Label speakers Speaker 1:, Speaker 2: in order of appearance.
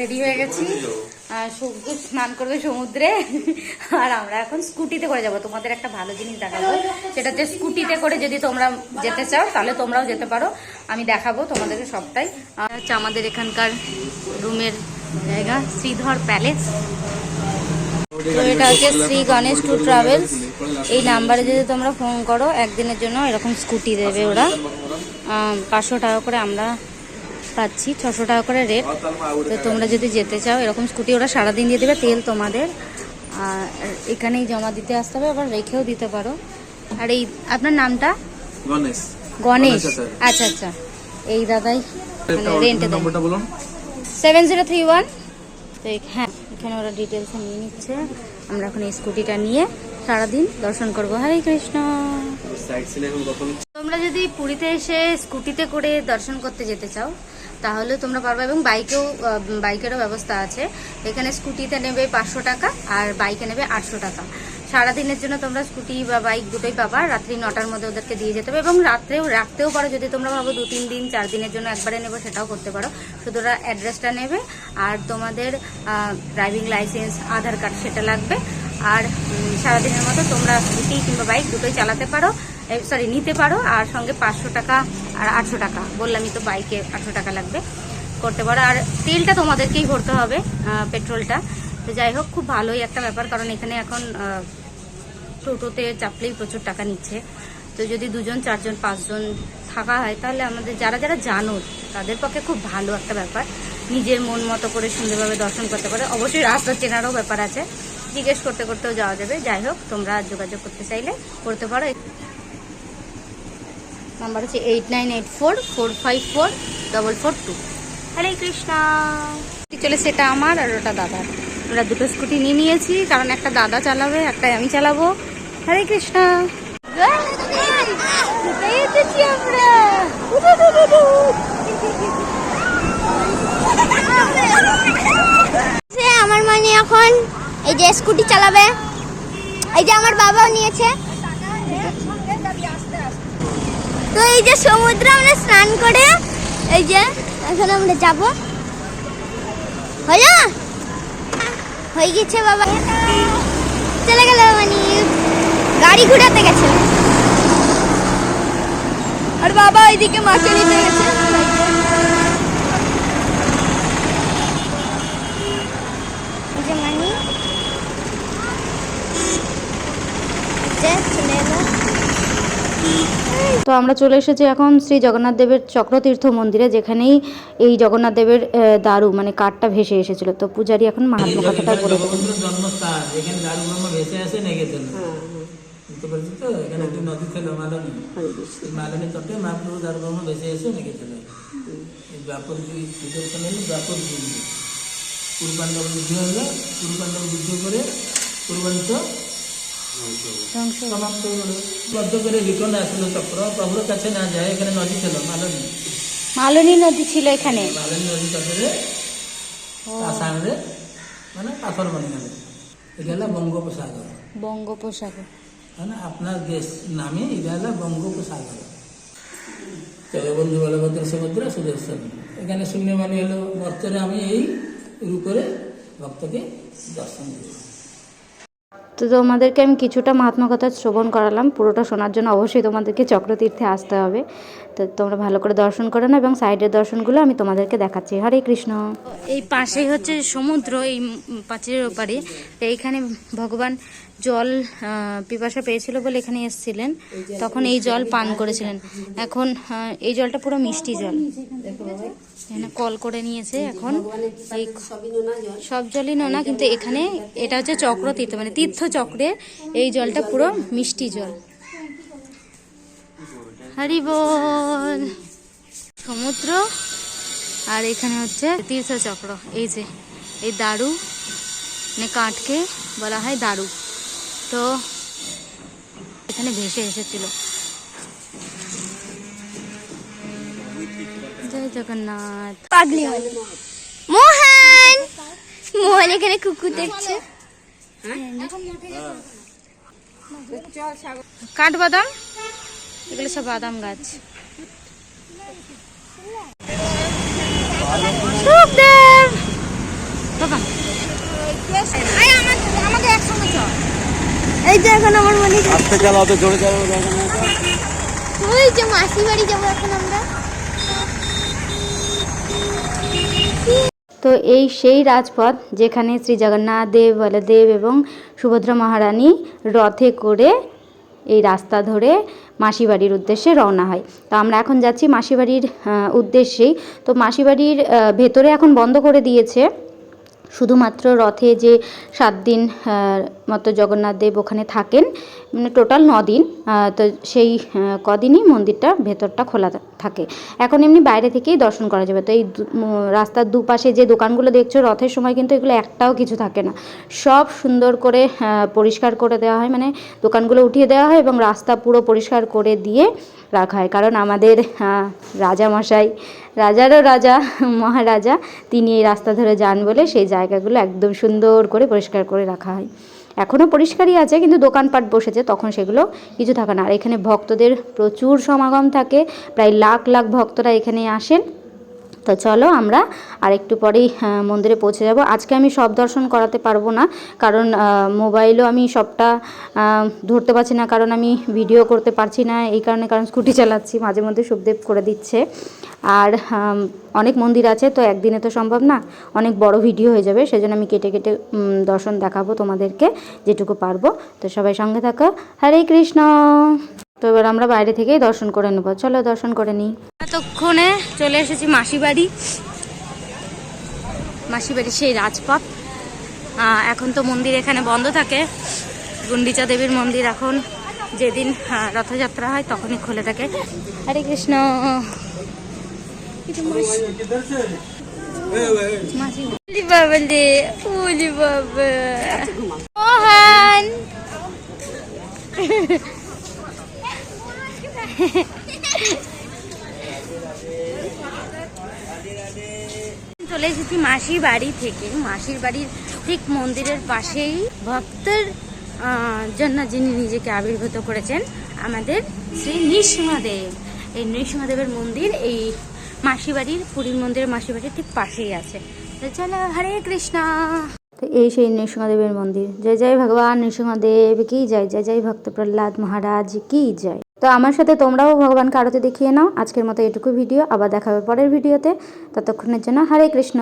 Speaker 1: Ready হয়ে গেছি। সূর্য স্নান করবে সমুদ্রে। আর আমরা এখন স্কুটিতে করে যাব। তোমাদের একটা ভালো জিনিস দেখাবো। সেটা হচ্ছে স্কুটিতে করে যদি তোমরা যেতে চাও, তাহলে তোমরাও যেতে পারো। আমি দেখাবো তোমাদেরকে সবটাই। হচ্ছে আমাদের এখানকার রুমের জায়গা, শ্রীধর প্যালেস। তো এটা হচ্ছে শ্রী গণেশ ট্যুর ট্রাভেলস। এই নাম্বারে যদি তোমরা ফোন করো, একদিনের জন্য এরকম স্কুটি দেবে ওরা। পাঁচশো টাকা করে আমরা পাচ্ছি ছশো টাকা করে রেট তো তোমরা যদি যেতে চাও এরকম স্কুটি ওরা সারাদিন দিয়ে দেবে তেল তোমাদের। আর এখানেই জমা দিতে আসতে হবে আবার রেখেও দিতে পারো। আর এই আপনার নামটা?
Speaker 2: গণেশ।
Speaker 1: গণেশ। আচ্ছা আচ্ছা। এই দাদাই মানে রেন্টে দেয়।
Speaker 2: নম্বরটা বলুন।
Speaker 1: Seven zero three one. তো হ্যাঁ এখানে ওরা ডিটেলস নিয়ে নিচ্ছে। আমরা এখন এই স্কুটিটা নিয়ে সারাদিন দর্শন করব। হরে কৃষ্ণ। তোমরা যদি পুরীতে এসে স্কুটিতে করে দর্শন করতে যেতে চাও তাহলে তোমরা পারবে এবং বাইকেও বাইকেরও ব্যবস্থা আছে। এখানে স্কুটিতে নেবে পাঁচশো টাকা আর বাইকে নেবে আটশো টাকা। সারাদিনের জন্য তোমরা স্কুটি বা বাইক দুটোই পাবা। রাত্রি নটার মধ্যে ওদেরকে দিয়ে যেতে হবে এবং রাত্রেও, রাখতেও পারো। যদি তোমরা ভাবো দু, তিন দিন, চার দিনের জন্য একবারে নেব, সেটাও করতে পারো। শুধুরা অ্যাড্রেসটা নেবে আর তোমাদের ড্রাইভিং লাইসেন্স আধার কার্ড সেটা লাগবে। আর সারাদিনের মতো তোমরা স্কুটি কিংবা বাইক দুটোই চালাতে পারো। সরি নিতে পারো আর সঙ্গে পাঁচশো টাকা আর আটশো টাকা। বললামই তো বাইকে আটশো টাকা লাগবে। করতে পারো। আর তেলটা তোমাদেরকেই ভরতে হবে পেট্রোলটা। তো যাই হোক, খুব ভালোই একটা ব্যাপার, কারণ এখানে এখন টোটোতে চাপলেই প্রচুর টাকা নিচ্ছে। তো যদি দুজন, চারজন, পাঁচজন থাকা হয়, তাহলে আমাদের যারা যারা জানো, তাদের পক্ষে খুব ভালো একটা ব্যাপার। নিজের মন মতো করে সুন্দরভাবে দর্শন করতে পারে। অবশ্যই রাস্তা চেনারও ব্যাপার আছে। জিজ্ঞেস করতে, করতেও যাওয়া যাবে। যাই হোক, তোমরা যোগাযোগ করতে চাইলে করতে পারো। নাম্বার হচ্ছে eight nine eight four four five four, double four two. Hare Krishna. চলে সেটা আমার আর ওটা দাদার। আমরা দুটো স্কুটি নিয়ে নিয়েছি, কারণ একটা দাদা চালাবে একটা আমি চালাবো। হরে কৃষ্ণ। আমার
Speaker 3: মানে এখন এই যে স্কুটি চালাবে, এই যে আমার বাবাও নিয়েছে। তো এই যে সমুদ্র আমরা স্নান করে, এই যে এখন আমরা যাব। হলো? হয়ে গেছে বাবা। চলে গেল মানে গাড়ি ঘোরাতে গেছে। আর বাবা ওইদিকে মাকে নিতে গেছে। চলে এলো।
Speaker 1: তো আমরা চলে এসেছি এখন শ্রী জগন্নাথ দেবের চক্রতীর্থ মন্দিরে যেখানেই এই জগন্নাথ দেবের দারু মানে কাঠটা ভেসে এসেছিল। তো পূজারি এখন মাহাত্ম কথাটা বলে
Speaker 4: জন্মস্থান এখানে দারু ভেসে আসে বুঝতে পারছি তো? এখানে একটি নদী ছিল মালনী। এই মালনী তটে মহাপ্রভু দারু ব্রহ্ম এসে নেগেছিল এই ব্যাপর সুদর্শন হলো ব্যাপর যুদ্ধ কুরবান্ডব যুদ্ধ হলো কুরবান্ডব যুদ্ধ করে কুরবান্ত বদ্ধ করে চক্র প্রভুর কাছে না যায় এখানে নদী ছিল মালনী
Speaker 1: নদী ছিল এখানে।
Speaker 4: নদী মানে পাথর বনে এটা হলো বঙ্গোপসাগর।
Speaker 1: বঙ্গোপসাগর
Speaker 4: মানে আপনার দেশ নামে এটা হলো বঙ্গোপসাগর এখানে শূন্য মানে হলো বর্তরে আমি এই রূপরে ভক্তকে দর্শন করি
Speaker 1: তো তোমাদেরকে আমি কিছুটা মহাত্মা কথা শ্রবণ করালাম, পুরোটা শোনার জন্য অবশ্যই তোমাদেরকে চক্রতীর্থে আসতে হবে। তো তোমরা ভালো করে দর্শন করো না এবং সাইডের দর্শনগুলো আমি তোমাদেরকে দেখাচ্ছি। হরে কৃষ্ণ। এই পাশেই হচ্ছে সমুদ্র, এই পাঁচের ওপারে। এইখানে ভগবান জল পিপাসা পেয়েছিল বলে এখানে এসেছিলেন। তখন এই জল পান করেছিলেন। এখন এই জলটা পুরো মিষ্টি জল। এখানে কল করে নিয়েছে এখন। এই সব জলই নোনা কিন্তু এখানে এটা হচ্ছে চক্র তীর্থ মানে তীর্থ চক্রে এই জলটা পুরো মিষ্টি জল। হরি বল। সমুদ্র আর এখানে হচ্ছে তীর্থ চক্র এই যে এই দারু মানে কাঠকে বলা হয় দারু। তো এখানে ভেসে এসেছিল। জয় জগন্নাথ।
Speaker 3: পাগলি মোহন! মোহন এখানে কুকুর দেখছে।
Speaker 1: কাঠ বাদাম? এগুলো সব বাদাম গাছ। বাবা। আমাকে একসঙ্গে চল। সুখদেব
Speaker 3: হচ্ছে এখন আমার মনে
Speaker 2: আস্তে চালাও তো জোরে চালাও
Speaker 3: ওই যে মাসি বাড়ি যাব এখন আমরা।
Speaker 1: তো এই সেই রাজপথ যেখানে শ্রী জগন্নাথ দেব বলদেব এবং সুভদ্রা মহারানী রথে করে এই রাস্তা ধরে মাসিবাড়ির উদ্দেশ্যে রওনা হয়। তো আমরা এখন যাচ্ছি মাসিবাড়ির উদ্দেশ্যেই। তো মাসিবাড়ির ভেতরে এখন বন্ধ করে দিয়েছে। শুধুমাত্র রথে যে সাত দিন মতো জগন্নাথ দেব ওখানে থাকেন মানে টোটাল দিন তো সেই কদিনই মন্দিরটা ভেতরটা খোলা থাকে। এখন এমনি বাইরে থেকেই দর্শন করা যাবে। তো এই রাস্তার দুপাশে যে দোকানগুলো দেখছ, রথের সময় কিন্তু এগুলো একটাও কিছু থাকে না। সব সুন্দর করে পরিষ্কার করে দেওয়া হয় মানে দোকানগুলো উঠিয়ে দেওয়া হয় এবং রাস্তা পুরো পরিষ্কার করে দিয়ে রাখা হয়। কারণ আমাদের রাজামশাই রাজারও রাজা, মহারাজা, তিনি এই রাস্তা ধরে যান বলে সেই জায়গাগুলো একদম সুন্দর করে পরিষ্কার করে রাখা হয়। এখনও পরিষ্কারই আছে, কিন্তু দোকানপাট বসেছে, তখন সেগুলো কিছু থাকে না। আর এখানে ভক্তদের প্রচুর সমাগম থাকে, প্রায় লাখ লাখ ভক্তরা এখানে আসেন। তো চলো আমরা আর একটু পরেই মন্দিরে পৌঁছে যাব। আজকে আমি সব দর্শন করাতে পারব না, কারণ মোবাইলও আমি সবটা ধরতে পারছি না, কারণ আমি ভিডিও করতে পারছি না, এই কারণে কারণ স্কুটি চালাচ্ছি, মাঝে মধ্যে সুখদেব করে দিচ্ছে। আর অনেক মন্দির আছে, তো একদিনে তো সম্ভব না, অনেক বড় ভিডিও হয়ে যাবে, সেজন্য আমি কেটে কেটে দর্শন দেখাবো তোমাদেরকে, যেটুকু পারব। তো সবাই সঙ্গে থাকো। হরে কৃষ্ণ! তো এবার আমরা বাইরে থেকেই দর্শন করে নেব। চলো দর্শন করে নিই। এতক্ষণে চলে এসেছি মাসি বাড়ি মাসি বাড়ি সেই রাজপথ। এখন তো মন্দির এখানে বন্ধ থাকে। গুন্ডিচা দেবীর মন্দির এখন যেদিন রথযাত্রা হয় তখনই খুলে থাকে। হরে কৃষ্ণ। মোহন। চলে এসেছি মাসির বাড়ি থেকে। মাসির বাড়ির ঠিক মন্দিরের পাশেই ভক্তের জন্য যিনি নিজেকে আবির্ভূত করেছেন, আমাদের শ্রী নৃসিংহদেব এই নৃসিংহদেবের মন্দির এই মাসি বাড়ির, পুরীর মন্দিরের মাসি বাড়ির ঠিক পাশেই আছে। তো চলো, হরে কৃষ্ণ। তো এই সেই নৃসিংহদেবের মন্দির। জয় জয় ভগবান নৃসিংহদেব কি জয় জয় জয় ভক্ত প্রহ্লাদ মহারাজ, কি জয়। তো আমার সাথে তোমরাও ভগবানকে আরতি দেখিয়ে নাও। আজকের মতো এটুকু ভিডিও। আবার দেখাবে পরের ভিডিওতে। ততক্ষণের জন্য হরে কৃষ্ণ।